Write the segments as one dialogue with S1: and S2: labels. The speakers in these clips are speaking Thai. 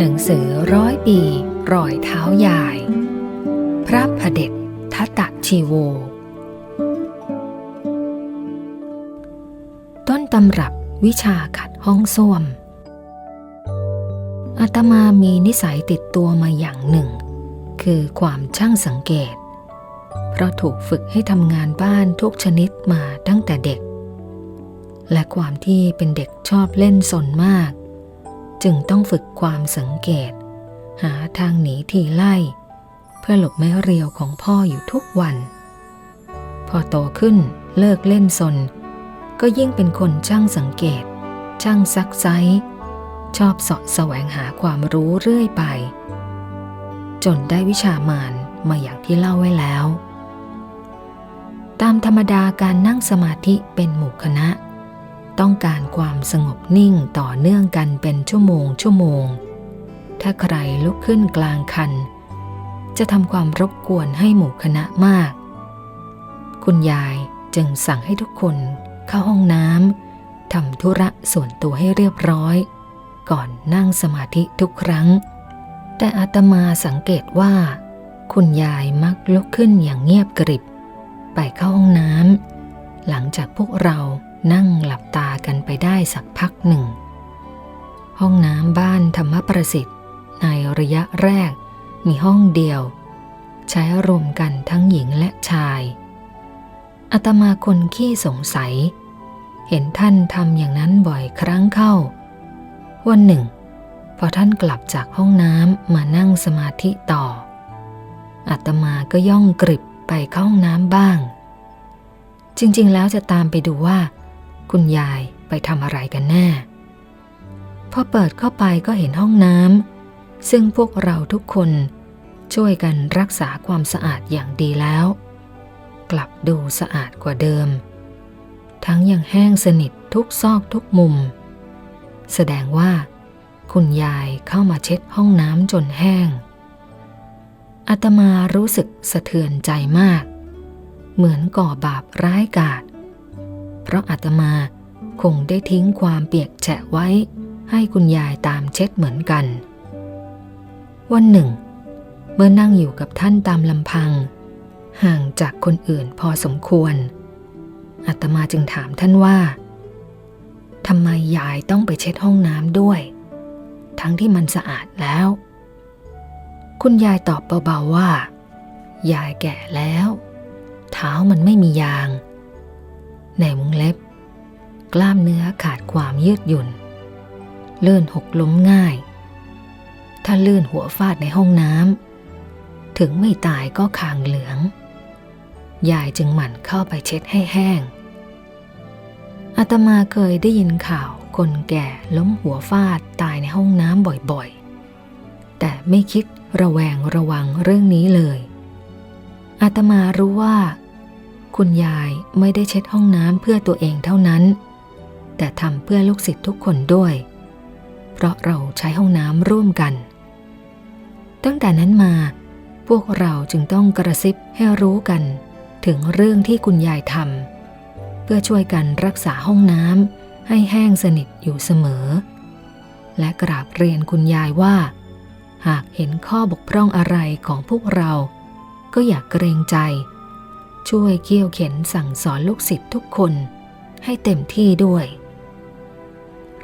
S1: หนังสือร้อยปีรอยเท้ายาย พระพเด็จทัตตะชีโว ต้นตำรับวิชาขัดห้องส้วม อาตมามีนิสัยติดตัวมาอย่างหนึ่ง คือความช่างสังเกต เพราะถูกฝึกให้ทำงานบ้านทุกชนิดมาตั้งแต่เด็ก และความที่เป็นเด็กชอบเล่นสนมาก จึงต้องฝึกความสังเกต หาทางหนีทีไล่ เพื่อหลบไม้เรียวของพ่ออยู่ทุกวัน พอโตขึ้นเลิกเล่นสน ก็ยิ่งเป็นคนช่างสังเกต ช่างซักไซชอบเสาะแสวงหาความรู้เรื่อยไป จนได้วิชามานมาอย่างที่เล่าไว้แล้ว ตามธรรมดาการนั่งสมาธิเป็นหมู่คณะ ต้องการความสงบนิ่งต่อเนื่องกันเป็นชั่วโมงชั่วโมง ถ้าใครลุกขึ้นกลางคัน จะทำความรบกวนให้หมู่คณะมาก คุณยายจึงสั่งให้ทุกคนเข้าห้องน้ำทำธุระส่วนตัวให้เรียบร้อย ก่อนนั่งสมาธิทุกครั้ง แต่อาตมาสังเกตว่า คุณยายมักลุกขึ้นอย่างเงียบกริบ ไปเข้าห้องน้ำหลังจากพวกเรา นั่งหลับตากันไปได้สักพักหนึ่ง ห้องน้ำบ้านธรรมประสิทธิ์ในระยะแรกมีห้องเดียว ใช้รวมกันทั้งหญิงและชายอาตมาคนขี้สงสัย เห็นท่านทำอย่างนั้นบ่อยครั้งเข้า วันหนึ่ง พอท่านกลับจากห้องน้ำมานั่งสมาธิต่ออาตมาก็ย่องกริบไปเข้าห้องน้ำบ้าง จริงๆ แล้วจะตามไปดูว่า คุณยายไปทำอะไรกันแน่ พอเปิดเข้าไปก็เห็นห้องน้ำซึ่งพวกเราทุกคนช่วยกันรักษาความสะอาดอย่างดีแล้ว กลับดูสะอาดกว่าเดิม ทั้งยังแห้งสนิททุกซอกทุกมุม แสดงว่า คุณยายเข้ามาเช็ดห้องน้ำจนแห้งอาตมารู้สึกสะเทือนใจมาก เหมือนก่อบาปร้ายกาจ เพราะอาตมาคงได้ทิ้งความเปียกแฉะไว้ ให้คุณยายตามเช็ดเหมือนกัน วันหนึ่ง เมื่อนั่งอยู่กับท่านตามลำพัง ห่างจากคนอื่นพอสมควรอาตมาจึงถามท่านว่าทำไมยายต้องไปเช็ดห้องน้ำด้วย ทั้งที่มันสะอาดแล้ว คุณยายตอบเบาๆว่า ยายแก่แล้ว เท้ามันไม่มียาง ในวงเล็บ กล้ามเนื้อขาดความยืดหยุ่น ลื่นหกล้มง่าย ถ้าลื่นหัวฟาดในห้องน้ำถึงไม่ตายก็คางเหลือง ยายจึงหมั่นเข้าไปเช็ดให้แห้งอาตมาเคยได้ยินข่าวคนแก่ล้มหัวฟาดตายในห้องน้ำบ่อยๆ แต่ไม่คิดระแวงระวังเรื่องนี้เลย อาตมารู้ว่า คุณยายไม่ได้เช็ดห้องน้ำเพื่อตัวเองเท่านั้น แต่ทำเพื่อลูกศิษย์ทุกคนด้วย เพราะเราใช้ห้องน้ำร่วมกัน ตั้งแต่นั้นมา พวกเราจึงต้องกระซิบให้รู้กัน ถึงเรื่องที่คุณยายทำเพื่อช่วยกันรักษาห้องน้ำให้แห้งสนิทอยู่เสมอ และกราบเรียนคุณยายว่า หากเห็นข้อบกพร่องอะไรของพวกเรา ก็อยากเกรงใจ ช่วยเกี่ยวเข็นสั่งสอนลูกศิษย์ทุกคนให้เต็มที่ด้วย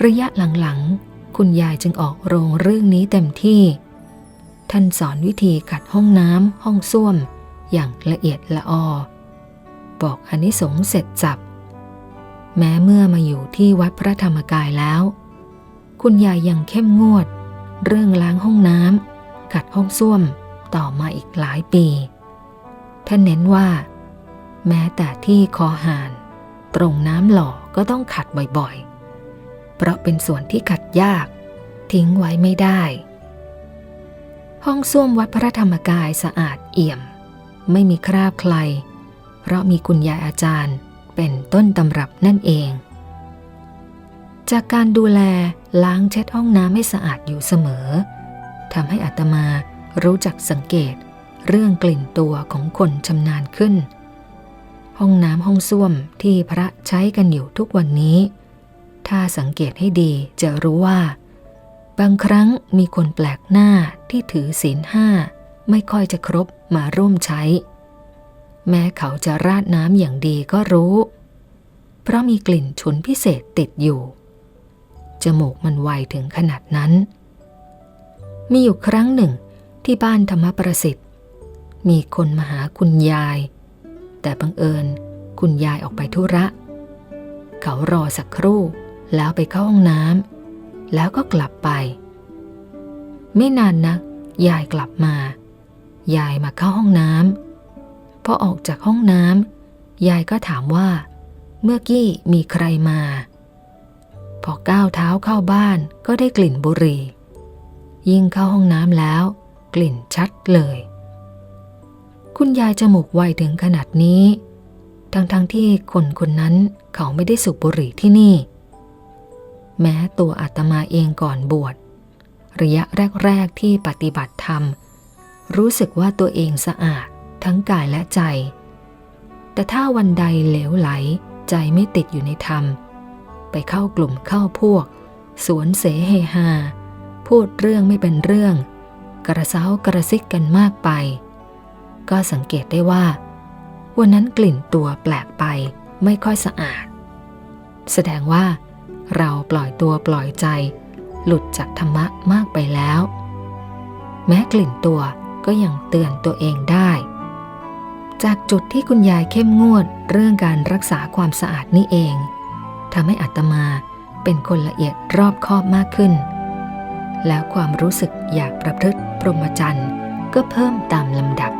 S1: ระยะหลังๆ คุณยายจึงออกโรงเรื่องนี้เต็มที่ ท่านสอนวิธีขัดห้องน้ำห้องส้วม อย่างละเอียดละออ บอกอนนิสงส์เสร็จจับ แม้เมื่อมาอยู่ที่วัดพระธรรมกายแล้ว คุณยายยังเข้มงวด เรื่องล้างห้องน้ำขัดห้องส้วมต่อมาอีกหลายปี ท่านเน้นว่า แม้แต่ที่คอหานตรงน้ำหล่อก็ต้องขัดบ่อยๆ เพราะเป็นส่วนที่ขัดยาก ทิ้งไว้ไม่ได้ ห้องส้วมวัดพระธรรมกายสะอาดเอี่ยม ไม่มีคราบใคร เพราะมีคุณยายอาจารย์เป็นต้นตำรับนั่นเอง จากการดูแลล้างเช็ดห้องน้ำให้สะอาดอยู่เสมอทำให้อาตมารู้จักสังเกตเรื่องกลิ่นตัวของคนชำนาญขึ้น ห้องน้ำห้องส้วมที่พระใช้กันอยู่ทุกวันนี้ ถ้าสังเกตให้ดีจะรู้ว่า บางครั้งมีคนแปลกหน้าที่ถือศีลห้าไม่ค่อยจะครบมาร่วมใช้ แม้เขาจะราดน้ำอย่างดีก็รู้ เพราะมีกลิ่นฉุนพิเศษติดอยู่ จมูกมันไวถึงขนาดนั้น มีอยู่ครั้งหนึ่งที่บ้านธรรมประสิทธิ์ มีคนมาหาคุณยาย แต่บังเอิญคุณยายออกไปธุระ เขารอสักครู่แล้วไปเข้าห้องน้ำแล้วก็กลับไป ไม่นานนัก ยายกลับมา ยายมาเข้าห้องน้ำพอออกจากห้องน้ำยายก็ถามว่า เมื่อกี้มีใครมา พอก้าวเท้าเข้าบ้านก็ได้กลิ่นบุหรี่ยิ่งเข้าห้องน้ำแล้ว กลิ่นชัดเลย คุณยายจมูกไวถึงขนาดนี้ ทั้งๆทที่คนคนนั้นเขาไม่ได้สูบบุหรี่ที่นี่ แม้ตัวอาตมาเองก่อนบวชระยะแรก ๆ ที่ปฏิบัติธรรม รู้สึกว่าตัวเองสะอาดทั้งกายและใจ แต่ถ้าวันใดเหลวไหลใจไม่ติดอยู่ในธรรม ไปเข้ากลุ่มเข้าพวก สวนเสเฮฮา พูดเรื่องไม่เป็นเรื่อง กระเซ้ากระซิกกันมากไป ก็สังเกตได้ว่า วันนั้นกลิ่นตัวแปลกไปไม่ค่อยสะอาด แสดงว่า เราปล่อยตัวปล่อยใจ หลุดจากธรรมะมากไปแล้ว แม้กลิ่นตัวก็ยังเตือนตัวเองได้ จากจุดที่คุณยายเข้มงวดเรื่องการรักษาความสะอาดนี่เองทำให้อัตมาเป็นคนละเอียดรอบคอบมากขึ้น แล้วความรู้สึกอยากประพฤติพรหมจรรย์ก็เพิ่มตามลำดับ